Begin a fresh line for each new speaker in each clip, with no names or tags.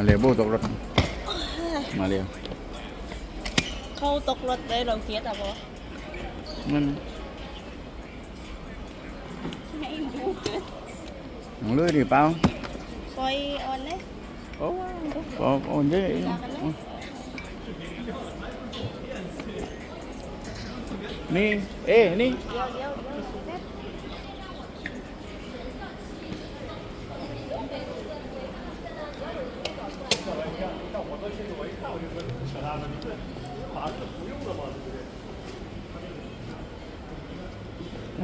มาเร็วโบตกรถ มาเร็ว
เขาตกรถเลยเราเครียดอะบอ
มัน
ไม่ดูเกิน
หนูเลยดิเปล่า
ปล่อยออนเลย
โอ้โอ้โอ้เยอะนี่ เอ้นี่
เดี๋ยวเดี๋ยวเดี๋ยวแป๊บ
ไอ้โบตกรถ ไอ้โบนอนรับลืม
โอ้ไม่ได้คนก็เดินจะต้องไม่มีใครช่วยเอาลงไปช่วยป้าเลยคนเ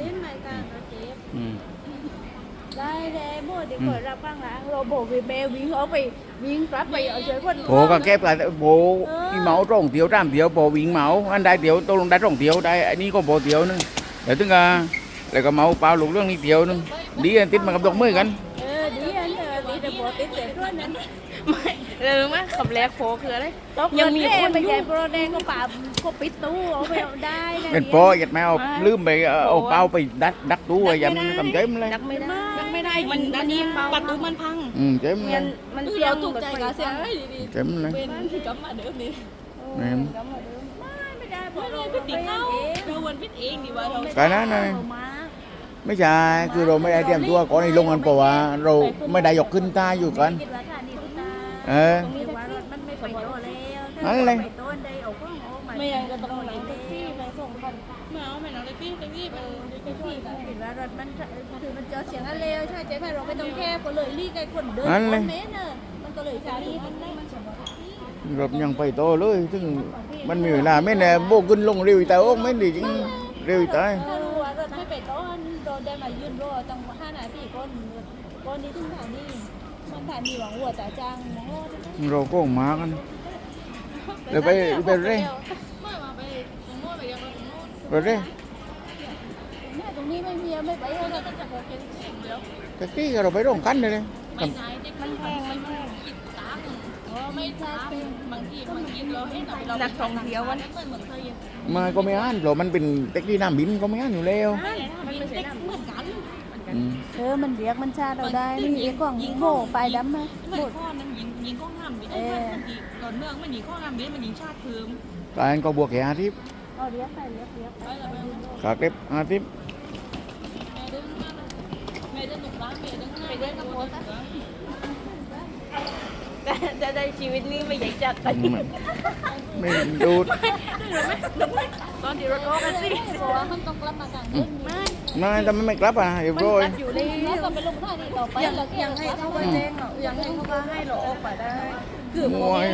ล่นไม่กลางก็เจ็บ
อืม
ได้เลยโบเดี๋ยวเปิดรับบ้างละเราโบวีเบลวิ่งเอาไปวิ่งกลับไปเอาช่วยคน
โผก็แก็บกันโผที่เมาตรงเตียวตามเตียวโผวิ่งเมาอันใดเตียวตกลงได้ตรงเตียวได้อันนี้ก็โผเตียวนึงเดี๋ยวถึงอะแล้วก็เมาเปล่าลูกเรื่องนี้เตียวนึงดีอันติดมากับดอกมือกัน
อดีแต่โบติดเสร็จด้วยนั้นไม่เออมั้ยขับแรกโผคืออะไรยังมีคนไปใหญ่โปรแดงก็ป่าก็ปิดตู้เอาไปเอาได้
เป็นโปยัดไม่เอาลืมไปเอาเปล่าไปดักดักตู้ไว้ยำทำเจ๊มเลย
ดักไม่ได้
ยังไม่ได้
มัน
อันนี้ประตูมันพัง
อืมเจ๊มเล
มั
ย
นมันเสีย
เรา
ง
ตกใจกับเสียงเอ้ยดี
เจ๊มเลย
ๆเป็นกลับมาเดิมนี่
แม่น
ไม่ไม่ได้เพ
ไม่
ราะ
ได้
เรา
พิติเข้าเราวันพิษเองดีว่าเรา
ก็นั่นเลย ไม่ใช่คือเราไม่ได้เตรียมตัวก่อนในลงกันเพราะว่า เราไม่ได้ยกขึ้นตาอยู่กัน
คิดว่าท่านี้คุณตา
เออ
ตรงนี้ว่ารถมันไม่ไปโตแล้ว
นั่นเลย
ไปโต้นได้เอาข้องออกมา
ไม่ยังก็ต้องหลังแท็กซี่ไปส่งกันไม่เอาไม่เอาแท็กซี่แท็กซี่ไปแท็กซี่
คิดว่ารถมันคือมันเจอเสียงอะไรใช่ไหมใช่เราไม่ต้องแคบก็เลยรีกไอ้คนเดิน
นั่นเลย
เมตรน่ะมันก็เลยใช้รีมันได้
รถยังไปโตเลยซึ่งมันมีเวลาไม่แน่โบขึ้นลงเร็วแต่โอ้ไม่ดีจริงเร็วตาย
ถ้ารู้ว่ารถไม่ไปโต้นโดนได้มายืนรอตั้งห้านาทีก้นก้นนี้ถึงฐานนี้มันฐานนี้หวังหัวตาจางมองรอด
เราก็มากันเดี๋ยวไปไปเร่
ไม่มาไปตรงโน้นไปยังตรงโน้น
ไปเร่
เนี่ยตรงนี้ไม่มีไม่ไป
เรา
เลย
จะจับเราเป็นสิ่งเดียว
แท็กซี่เราไปร่วมกันเลยเลย
ไม่ใช่เด็กมันแพงมัน นักท่องเที่ยววันเหมือนเมืองไทย
มาก็ไม่อ่านเรามันเป็นแท็กซี่น้ำบินก็ไม่อ่านอยู่แล้ว
มันเป็นเด็กเหมือนกัน
อืม
เออมันเรียกมันชาเราได้นี่เรียกกล่องโม่ไปดำมา
เหมือนข้อนั้นยิงยิงข้อห้ามบินไอ้มันยิงตอนเมืองมันยิงข้อห้ามบินมันยิงชาติเพิ่ม
ตายก็บวกแค่อาทิตย์
เอาเรียกไปเรียกเรียกไป
ไปแล้วไป
ขาเก็บอาทิตย์
แม่เดินมาแม่เดินหนุ กร้านแม่เดินไปเดินกับโพส
แต่แต่ในชีวิตนี้ไม่อยากจัดไป
ไม่ไม่ดูด
ตอนที่รถออกกันสิ
เพราะว่ามันต้องกลับมากลางคืนไม่
ไม่ทำไมไม่กลับอะเรียบร้อย
อยู่ใน
แล้วก็ไปลงท่านี่ต่อไป
ยัง
แล้ว
ยังให้เขาไปแจ้งเรายังให้เขาว่าให้เราออกไปได้คือ
มวย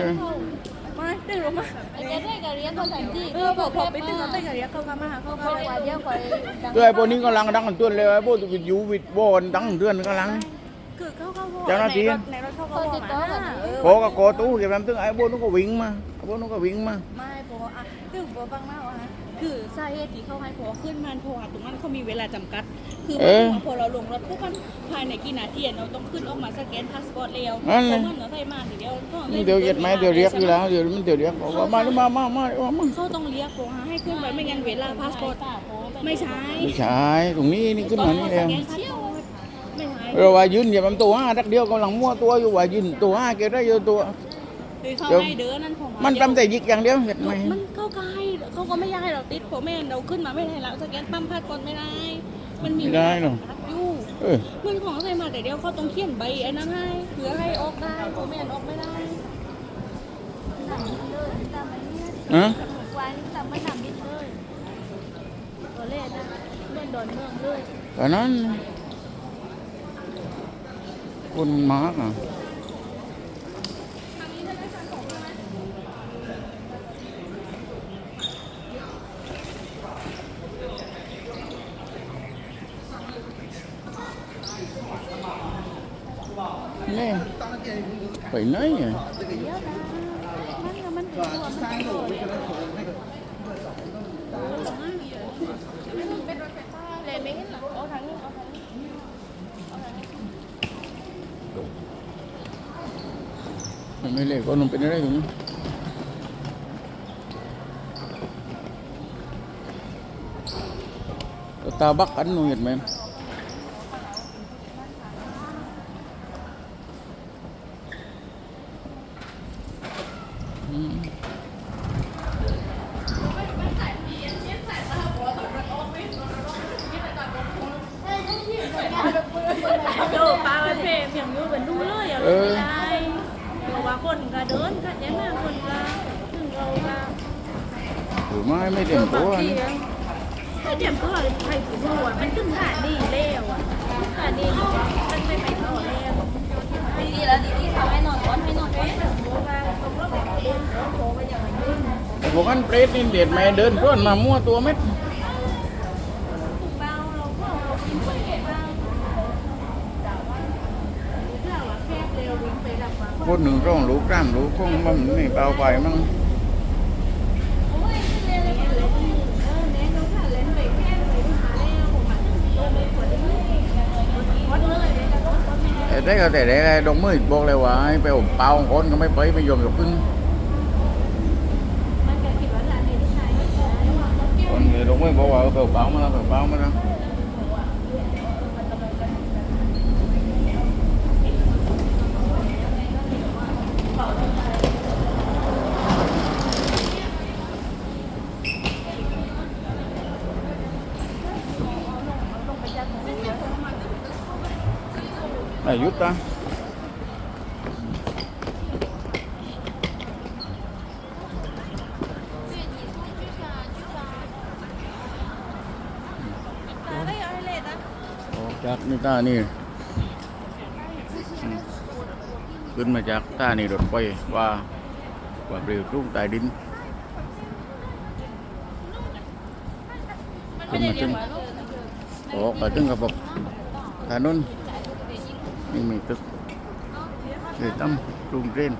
ไม่ได้รู้มา
ไอ้เจ๊ได้กับเรียนภาษาอังกฤษ
เออพอพอไปถึงเราไปกับเรียกเขามาหาเขา
เขา
เขา
เลยว่าเดี๋ยวคอยดัง
ตัวไอ้พวกนี้กำลังดังกันตัวเลยไอ้พวกที่อยู่วิดบอนดังเดือนกำลัง
คือเขาเขา
เจ้าหน้าที่
ในรถเขาก็บอกมาเออ
โคก็โคตู้เก็บน้ำตึ้งไอ้พวกนู้นก็วิ่งมาไอ้พวกนู้นก็วิ่งมา
ไม่พออะคือพอฟังเล่าอะ
คือสาเหตุที่เขาให้พอขึ้นมันเพราะว่าตรงนั้นเขามีเวลาจำกัด คือ
เออ
พอเราลงรถปุ๊บมันภายในกี่นาทีเราต้องขึ้นออกมาสแกนพาสปอร์ตแล้ว
นั่น
เพ
เลย
ราะมันเราใส่มาทีเดียว
นี่เดี๋ยวเหยียดไหมเดี๋ยวเรียกอยู่แล้วเดี๋ยวมันเดี๋ยวเรียกบอกว่ามามามามามามา
เขาต้องเรียกโปรหาให้ขึ้นไปไม่งั้นเวลาพาสปอร์ตไม่ใช่
ไม่ใช่ตรงนี้นี่ขึ้นมานี่
ส
เอง
แกนเชี่ยวไม่ใช่
เราว่ายืนอย่ามันตัวห้าทักเดียวกำลังมั่วตัวอยู่ว่ายืนตัวห้าเกได้อยู่ตัว
คือเขา
เดี๋ยว
ให้เดินนั่นของ
มันทำแต่ยิกอย่างเดียวเห็นไหม
มันเขาก็ให้เขาก็ไม่อยากให้เราติดเพราะแม่งั้นเราขึ้นมาไม่ได้แล้วสแกนปั๊มพาสปอร์ตไม่ได้ มันมี
ไม่ได้หรอก
อยู่
เออ
เงินของใส่มาแต่เดียวเขาต้องเขียนใบไอ้นั้นให้เพื่อให้ออกได้เพราะแม่งั้นออกไม่ได้
หนังเลยตามอันนี้
ฮะ
วันตามไม่หนังบิดเลยตัวเล่นนะเล่นโดนเมืองเลย
ตอนนั้น คนมาร์กอ่ ไม่
เละ
ก็นุ่มเป็นอะไรอยู่านี้ตาบักอันนู้นเห็นไหมอืม
ไม้ไม่เต็
มตัว
บางที
นะ
ถ้าเตรียมตัวใครถึงหัวมันถึงขาดีแล้วอะขาดีมันไม่ไปต่อแล้ว
ดีดีแล้วดีดีทำให้นอนก้อนให้นอนก้อน
พวกนั้นเปรตนี่เด็ดแม่เดินร่วนมามั่วตัวเม็ด
ค
นหนึ่งร่องรู้กล้ามรู้คงมันไม่เบาไปมั้ง ได้ก็แต่ได้ดงมือบอกเลยว่าให้ไปอบเปล่าของคนก็ไม่ไปไม่ยอมหยกขึ้นคน người ดงมือบอกว่าเออไปอบเปล่ามาแล้วไปอบเปล่ามาแล้ว này rút ta Ồ, chắc như ta nè Ừ. ขึ้นมาจากท่านี่รถไฟว่าว่าเร็วรุ่งใต้ดินขึ้นมาถึงออกไปถึงกับแบบถนน นี่มีตึกเลยตั้มกรุงเทพ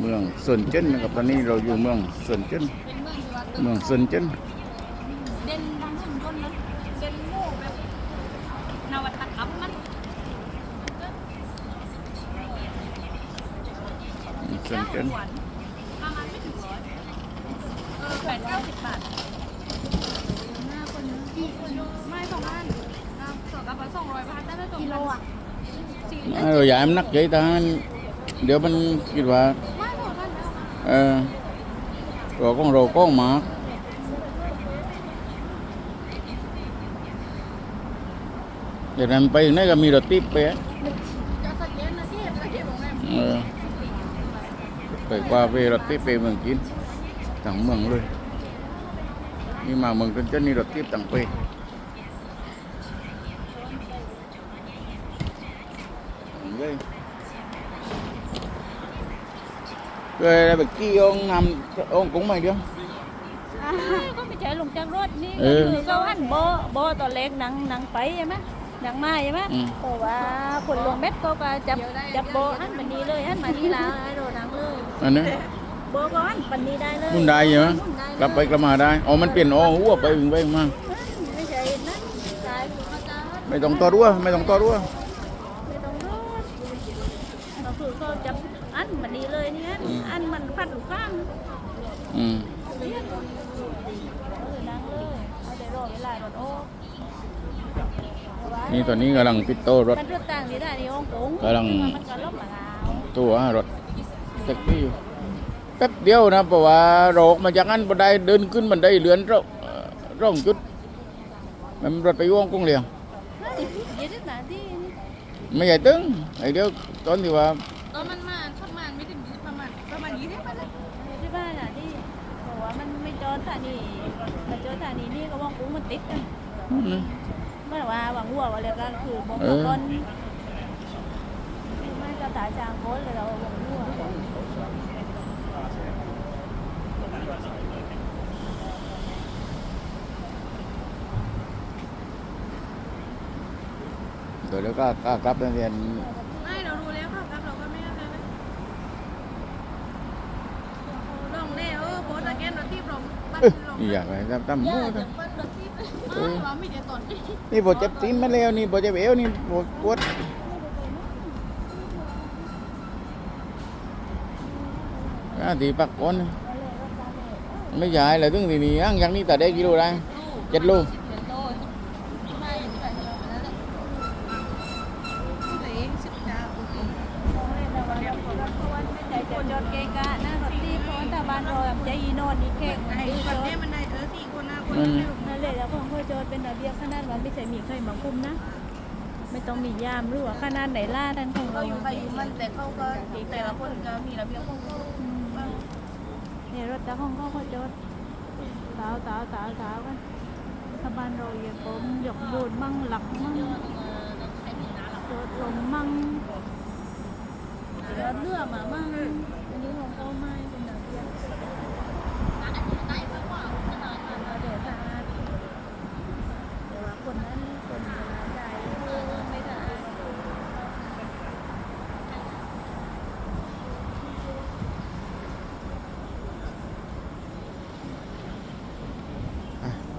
เมืองสวนเจิ้นนะครับตอนนี้เราอยู่เมืองสวนเจิ้น
เป็นเมืองที่ว่า
เมืองสวนเจิ้น
เด่นทาง กิโลอะ
เราอยากให้มันนักใจทาเดี๋ยวมันคิดว่า
ไม่สองพันแล้ว
เออเราก็เราก็มาเดี๋ยวนั้นไปถึงไหนก็มีรถติดไปอะ
จะสแกนนะที่สแกนโรงแรม
เออไปกว่าไปรถติดไปเมืองจีนต่างเมืองเลยนี่มาเมืองจนจนนี่รถติดต่างไปเลย rồi là bạch kia ông nằm ông cũng mày đi không
ก็ไม่ใช่ลงจากรถนี่
เออ
คือเขาหันโบโบตอนเล็กนังนังไปใช่ไหมนังมาใช่ไหม
อืม
เพราะว่าคนลงเม็ดเขาก็จับจับโบหันมันนี้เลยหันมานี่แล้วไอ้โดนังเลย
อันนี้
โบก็หันปันนี้ได้เลย
คุณได้ใช่ไหมกลับไปกลับมาได้อ๋อมันเปลี่ยนอ๋อหัวไปวิ่งไปวิ่งมา
ไม่ใช่นั่นใช่
ไม่ต้องต่อรั้วไม่ต้องต่อรั้ว
ไม่ต้องรถก็คือเขาจับอั นมันนี้เลยนี่อันอันมันพัดลูกข้าง
อืม
นั่งเลยเอาแต่รอเวลารถโอ้
นี่ตอนนี้กำลังปิดโตรถ
รถต่างดีได้นี่องกง
กำลังตัวรถแท็กซี่อยู่แป๊บเดียวนะเพราะว่าโรคมาจากนั้นบันไดเดินขึ้นบันไดเลือนร่องร่องจุด มันรถไปว่องกุ้งเลียง
เฮ้ยเย็นที่
ไม่ใหญ่ตึงไอ้เดียวตอนที่ว่า
นี่
ก็ว่องกุ้งมันติดกัน
อืม
เมื่อว่าหวังหัวว่าอะไรกันคือบอก
เออ
ก่อนไม่จะตายจางโค้นเลยเราหวังหัว
เดี๋ยวแล้วก็ก็กลับไปเรียน
ไม่เรารู้แล้วครับครับเราก็ไม่อะไรเลยลองแน่เออโพสต์สแกนรถที่เราบัต
เอ้ย
รลง
นี่อยากอะ
ไรตั้มมโอ้ตั้มนี่
ปวเจ็บตีนมาแล้วนี่ปวเจ็บเอวนี่บวดปวดอาทีปักก้นไม่ใหญ่เลยถึงสี่นี้อัง
ยัง
นี่แต่ได้กิ
โลได้เจ็ดโลบไม่สิบแปดกิโลนั่นแหละตัวเองสิบเก้าโอเค
ใจจะจอดเกะกะหน้ารถที่เพราะตาบานรอยใจอีนอนนี่แข่ง
ไอ้
ดี
ค
จ
น
อด
นี้มันได้เออสี่คนนะคน
อืม
นี้
นั่นเลยแล้วของ เขาจอดเป็นระเบียบขนาดว่าไม่ใช่มีใครมาคุมนะ ไม่ต้องมียามหรือว่าขนาดไหนล่าดันของ
เขา
เรา
อยู่ใครอยู่มันแต่เขาก็แต่ละคนก็มีระเบียบของเขา
เนี่ยรถตาของเขาเขาจอดสาวสาวสาวสาวกันตาบานรอยอย่างผมหยกบูดมั่งหลักมั่งจอดลงมั่งจอดเรือมามั่ง